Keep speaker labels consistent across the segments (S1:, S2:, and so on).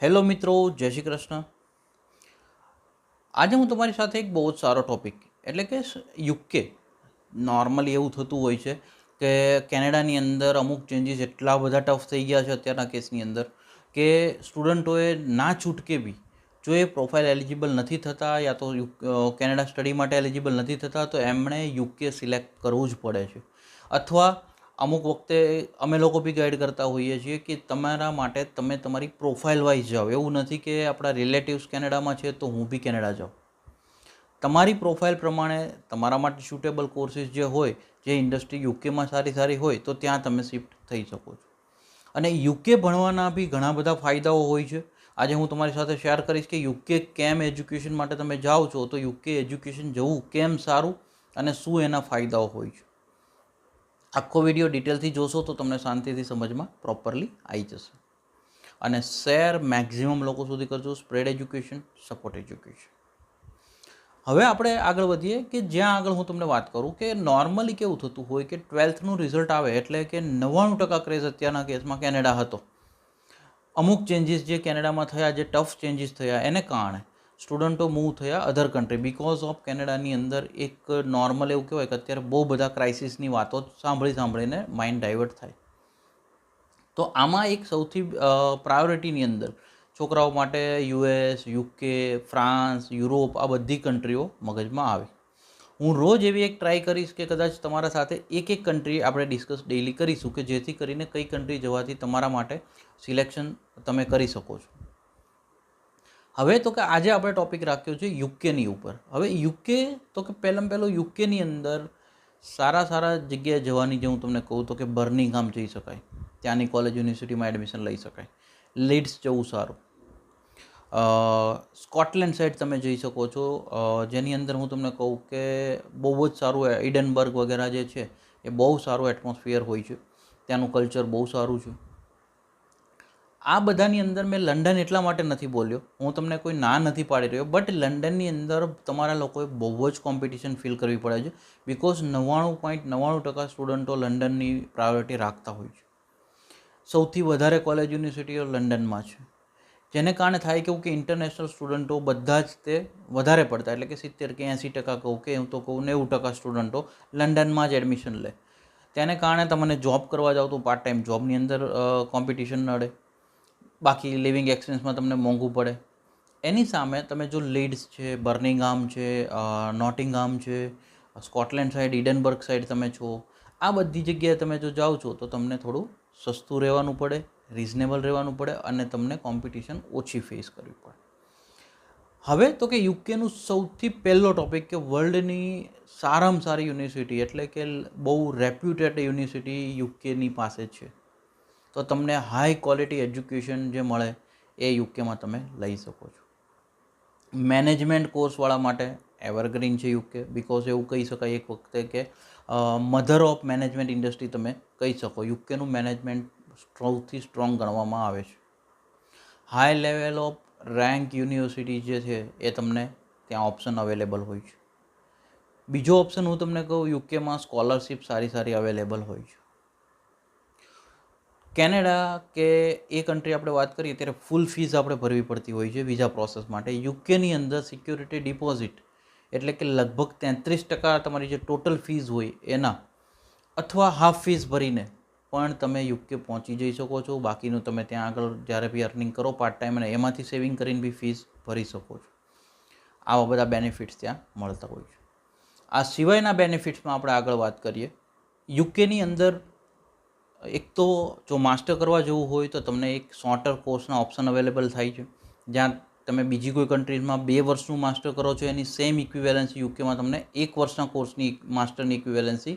S1: Hello મિત્રો, જય શ્રી કૃષ્ણ. આજે હું તમારી સાથે એક બહુ જ સારો ટોપિક એટલે કે યુકે. નોર્મલી એવું થતું હોય છે કે કેનેડાની અંદર અમુક ચેન્જીસ એટલા બધા ટફ થઈ ગયા છે અત્યારના કેસની અંદર કે સ્ટુડન્ટોએ ના છૂટકે બી જો એ પ્રોફાઇલ એલિજિબલ નથી થતા યા તો કેનેડા સ્ટડી માટે એલિજિબલ નથી થતા, તો એમણે યુકે સિલેક્ટ કરવું જ પડે છે. અથવા અમુક વખતે અમે લોકો બી ગાઈડ કરતા હોઈએ છીએ કે તમારા માટે તમે તમારી પ્રોફાઇલ વાઇઝ જાઓ. એવું નથી કે આપણા રિલેટિવ્સ કેનેડામાં છે તો હું બી કેનેડા જાઉં. તમારી પ્રોફાઇલ પ્રમાણે તમારા માટે સુટેબલ કોર્સીસ જે હોય, જે ઇન્ડસ્ટ્રી યુકેમાં સારી સારી હોય, તો ત્યાં તમે શિફ્ટ થઈ શકો છો. અને યુકે ભણવાના બી ઘણા બધા ફાયદાઓ હોય છે. આજે હું તમારી સાથે શેર કરીશ કે યુકે કેમ એજ્યુકેશન માટે તમે જાઓ છો, તો યુકે એજ્યુકેશન જવું કેમ સારું અને શું એના ફાયદાઓ હોય છે. આખો વીડિયો ડિટેલથી જોશો તો તમને શાંતિથી સમજમાં પ્રોપરલી આવી જશે. અને શેર મેક્ઝિમમ લોકો સુધી કરજો સ્પ્રેડ એજ્યુકેશન સપોર્ટ એજ્યુકેશન હવે આપણે આગળ વધીએ કે જ્યાં આગળ હું તમને વાત કરું કે નોર્મલી કેવું થતું હોય કે ટ્વેલ્થનું રિઝલ્ટ આવે એટલે કે નવ્વાણું ટકા ક્રેઝ અત્યારના કેસમાં કેનેડા હતો. અમુક ચેન્જીસ જે કેનેડામાં થયા, જે ટફ ચેન્જીસ થયા, એને કારણે સ્ટુડન્ટો મૂવ થયા અધર કન્ટ્રી બિકોઝ ઓફ કેનેડાની અંદર એક નોર્મલ એવું કહેવાય કે અત્યારે બહુ બધા ક્રાઇસિસની વાતો સાંભળી સાંભળીને માઇન્ડ ડાયવર્ટ થાય. તો આમાં એક સૌથી પ્રાયોરિટીની અંદર છોકરાઓ માટે યુએસ યુકે ફ્રાન્સ યુરોપ આ બધી કન્ટ્રીઓ મગજમાં આવે. હું રોજ એવી એક ટ્રાય કરીશ કે કદાચ તમારા સાથે એક એક કન્ટ્રી આપણે ડિસ્કસ ડેઇલી કરીશું કે જેથી કરીને કઈ કન્ટ્રી જવાથી તમારા માટે સિલેક્શન તમે કરી શકો છો. હવે તો કે આજે આપણે ટોપિક રાખ્યો છે યુકેની ઉપર. હવે યુકે તો કે પહેલાં પહેલું યુકેની અંદર સારા સારા જગ્યાએ જવાની જે હું તમને કહું તો કે બર્નિંગહામ જઈ શકાય. ત્યાંની કોલેજ યુનિવર્સિટીમાં એડમિશન લઈ શકાય. લીડ્સ જવું સારું. સ્કોટલેન્ડ સાઈડ તમે જઈ શકો છો. જેની અંદર હું તમને કહું કે બહુ જ સારું ઇડનબર્ગ વગેરે જે છે એ બહુ સારું એટમોસ્ફિયર હોય છે. ત્યાંનું કલ્ચર બહુ સારું છે. આ બધાની અંદર મેં લંડન એટલા માટે નથી બોલ્યો. હું તમને કોઈ ના નથી પાડી રહ્યો બટ લંડનની અંદર તમારા લોકોએ બહુ જ કોમ્પિટિશન ફીલ કરવી પડે છે બિકોઝ નવ્વાણું પોઈન્ટ નવ્વાણું ટકા સ્ટુડન્ટો લંડનની પ્રાયોરિટી રાખતા હોય છે. સૌથી વધારે કોલેજ યુનિવર્સિટીઓ લંડનમાં છે. જેને કારણે થાય કેવું કે ઇન્ટરનેશનલ સ્ટુડન્ટો બધા જ તે વધારે પડતા, એટલે કે સિત્તેર કે એંસી ટકા કહું કે હું તો કહું નેવું ટકા સ્ટુડન્ટો લંડનમાં જ એડમિશન લે. તેને કારણે તમને જોબ કરવા જાઓ તો પાર્ટ ટાઈમ જોબની અંદર કોમ્પિટિશન નડે. બાકી લિવિંગ એક્સપેન્સમાં તમને મોંઘું પડે. એની સામે તમે જો લીડ્સ છે, બર્નિંગહામ છે નોટિંગહામ છે, સ્કોટલેન્ડ સાઈડ ઇડનબર્ગ સાઈડ તમે છો, આ બધી જગ્યાએ તમે જો જાઓ છો તો તમને થોડું સસ્તું રહેવાનું પડે, રિઝનેબલ રહેવાનું પડે અને તમને કોમ્પિટિશન ઓછી ફેસ કરવી પડે. હવે તો કે યુકેનું સૌથી પહેલો ટોપિક કે વર્લ્ડની સારામાં સારી યુનિવર્સિટી એટલે કે બહુ રેપ્યુટેડ યુનિવર્સિટી યુકેની પાસે છે. તો તમને હાઈ ક્વોલિટી એજ્યુકેશન જે મળે એ યુકેમાં તમે લઈ શકો છો. મેનેજમેન્ટ કોર્સવાળા માટે એવરગ્રીન છે યુકે બિકોઝ એવું કહી શકાય એક વખતે કે મધર ઓફ મેનેજમેન્ટ ઇન્ડસ્ટ્રી તમે કહી શકો. યુકેનું મેનેજમેન્ટ સૌથી સ્ટ્રોંગ ગણવામાં આવે છે. High level of rank university જે છે એ તમને ત્યાં ઓપ્શન અવેલેબલ હોય છે. બીજો ઓપ્શન હું તમને કહું યુકેમાં સ્કોલરશિપ સારી સારી અવેલેબલ હોય છે. કેનેડા કે એ કન્ટ્રી આપણે વાત કરીએ ત્યારે ફૂલ ફીઝ આપણે ભરવી પડતી હોય છે વિઝા પ્રોસેસ માટે. યુકેની અંદર સિક્યોરિટી ડિપોઝિટ એટલે કે લગભગ તેત્રીસ ટકા તમારી જે ટોટલ ફીઝ હોય એના અથવા હાફ ફીઝ ભરીને પણ તમે યુકે પહોંચી જઈ શકો છો. બાકીનું તમે ત્યાં આગળ જ્યારે બી અર્નિંગ કરો પાર્ટ ટાઈમ અને એમાંથી સેવિંગ કરીને બી ફીઝ ભરી શકો છો. આવા બધા બેનિફિટ્સ ત્યાં મળતા હોય છે. આ સિવાયના બેનિફિટ્સમાં આપણે આગળ વાત કરીએ. યુકેની અંદર એક તો જો માસ્ટર કરવા જવું હોય તો તમને એક શોર્ટર કોર્સના ઓપ્શન અવેલેબલ થાય છે. જ્યાં તમે બીજી કોઈ કન્ટ્રીઝમાં બે વર્ષનું માસ્ટર કરો છો, એની સેમ ઇક્વિવેલન્સી યુકેમાં તમને એક વર્ષના કોર્સની માસ્ટરની ઇક્વિવેલન્સી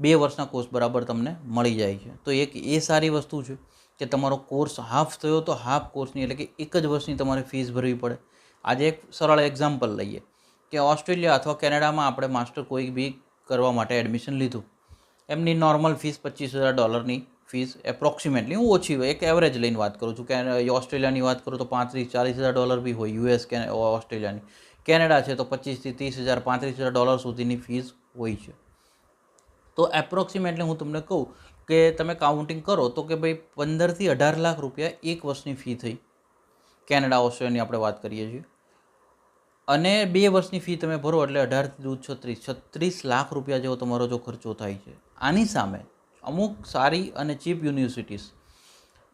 S1: બે વર્ષના કોર્સ બરાબર તમને મળી જાય છે. તો એક એ સારી વસ્તુ છે કે તમારો કોર્સ હાફ થયો તો હાફ કોર્સની એટલે કે એક જ વર્ષની તમારે ફીસ ભરવી પડે. આજે એક સરળ એક્ઝામ્પલ લઈએ કે ઓસ્ટ્રેલિયા અથવા કેનેડામાં આપણે માસ્ટર કોઈ બી કરવા માટે એડમિશન લીધું. એમની નોર્મલ ફીસ પચીસ હજાર ડોલરની ફીસ એપ્રોક્સિમેટલી હું ઓછી હોય, એક એવરેજ લઈને વાત કરું છું. કે ઓસ્ટ્રેલિયાની વાત કરું તો પાંત્રીસ ચાલીસ હજાર ડોલર બી હોય યુએસ કે ઓસ્ટ્રેલિયાની. કેનેડા છે તો પચીસથી ત્રીસ હજાર, પાંત્રીસ હજાર ડોલર સુધીની ફીસ હોય છે. તો એપ્રોક્સિમેટલી હું તમને કહું કે તમે કાઉન્ટિંગ કરો તો કે ભાઈ પંદરથી અઢાર લાખ રૂપિયા એક વર્ષની ફી થઈ. કેનેડા, ઓસ્ટ્રેલિયાની આપણે વાત કરીએ છીએ. અને બે વર્ષની ફી તમે ભરો એટલે અઢારથી દૂધ છત્રીસ છત્રીસ લાખ રૂપિયા જેવો તમારો જો ખર્ચો થાય છે. આની સામે અમુક સારી અને ચીપ યુનિવર્સિટીઝ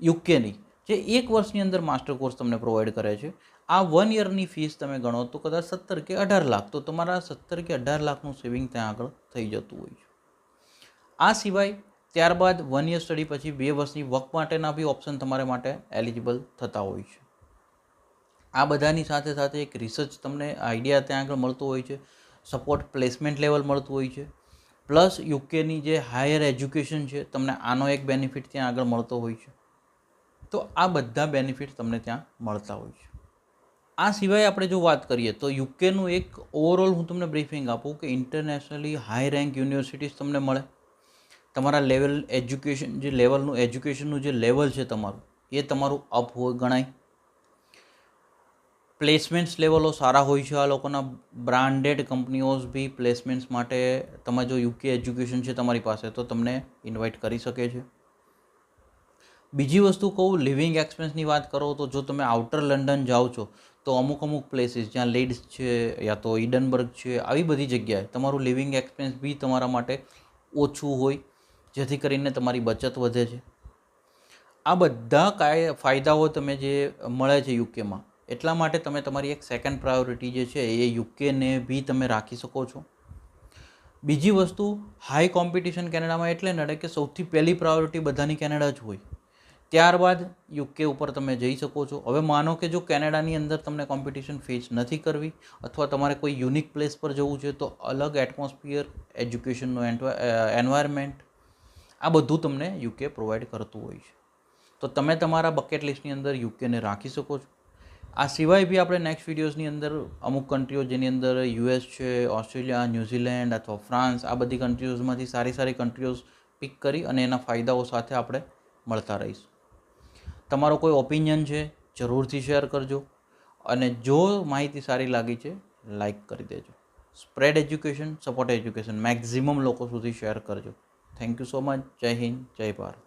S1: યુકેની, જે એક વર્ષની અંદર માસ્ટર કોર્સ તમને પ્રોવાઈડ કરે છે, આ વન યરની ફીસ તમે ગણો તો કદાચ સત્તર કે અઢાર લાખ, તો તમારા સત્તર કે અઢાર લાખનું સેવિંગ ત્યાં આગળ થઈ જતું હોય છે. આ સિવાય ત્યારબાદ વન યર સ્ટડી પછી બે વર્ષની વર્ક માટેના બી ઓપ્શન તમારા માટે એલિજિબલ થતા હોય છે. આ બધાની સાથે સાથે એક રિસર્ચ તમને આઈડિયા ત્યાં આગળ મળતો હોય છે સપોર્ટ પ્લેસમેન્ટ લેવલ મળતું હોય છે. પ્લસ યુકેની જે હાયર એજ્યુકેશન છે, તમને આનો એક બેનિફિટ ત્યાં આગળ મળતો હોય છે. તો આ બધા બેનિફિટ તમને ત્યાં મળતા હોય છે. આ સિવાય આપણે જો વાત કરીએ તો યુકેનું એક ઓવરઓલ હું તમને બ્રીફિંગ આપું કે ઇન્ટરનેશનલી હાઈ રેન્ક યુનિવર્સિટીઝ તમને મળે. તમારા લેવલ એજ્યુકેશન જે લેવલનું એજ્યુકેશનનું જે લેવલ છે તમારું, એ તમારું અપ હોય ગણાય. પ્લેસમેન્ટ્સ લેવલો સારા હોય છે, આ લોકોના બ્રાન્ડેડ કંપનીઓઝ બી પ્લેસમેન્ટ્સ માટે તમે જો યુકે એજ્યુકેશન છે તમારી પાસે, તો તમને ઇન્વાઇટ કરી શકે છે. બીજી વસ્તુ કહું, લિવિંગ એક્સપેન્સની વાત કરો તો જો તમે આઉટર લંડન જાઓ છો, તો અમુક અમુક પ્લેસીસ જ્યાં લીડ્સ છે યા તો ઇડનબર્ગ છે, આવી બધી જગ્યાએ તમારું લિવિંગ એક્સપેન્સ બી તમારા માટે ઓછું હોય, જેથી કરીને તમારી બચત વધે છે. આ બધા કાય, ફાયદાઓ તમે જે મળે છે યુકેમાં એટલા માટે તમે તમારી એક સેકન્ડ પ્રાયોરિટી જે છે એ યુકેને બી તમે રાખી શકો છો. બીજી વસ્તુ હાઈ કોમ્પિટિશન કેનેડામાં એટલે નડે કે સૌથી પહેલી પ્રાયોરિટી બધાની કેનેડા જ હોય. ત્યારબાદ યુકે ઉપર તમે જઈ શકો છો. હવે માનો કે જો કેનેડાની અંદર તમને કોમ્પિટિશન ફેસ નથી કરવી અથવા તમારે કોઈ યુનિક પ્લેસ પર જવું છે, તો અલગ એટમોસ્ફિયર એજ્યુકેશનનું એન્વાયરમેન્ટ આ બધું તમને યુકે પ્રોવાઈડ કરતું હોય છે. તો તમે તમારા બકેટ લિસ્ટની અંદર યુકેને રાખી શકો છો. આ સિવાય બી આપણે નેક્સ્ટ વિડીયોઝની અંદર અમુક કન્ટ્રીઓ જેની અંદર યુએસ છે ઓસ્ટ્રેલિયા ન્યૂઝીલેન્ડ અથવા ફ્રાન્સ આ બધી કન્ટ્રીઓઝમાંથી સારી સારી કન્ટ્રીઓઝ પિક કરી અને એના ફાયદાઓ સાથે આપણે મળતા રહીશું. તમારો કોઈ ઓપિનિયન છે, જરૂરથી શેર કરજો અને જો માહિતી સારી લાગી છે લાઈક કરી દેજો. Spread education support education maximum લોકો સુધી શેર કરજો. થેન્ક યુ સો મચ જય હિન્દ જય ભારત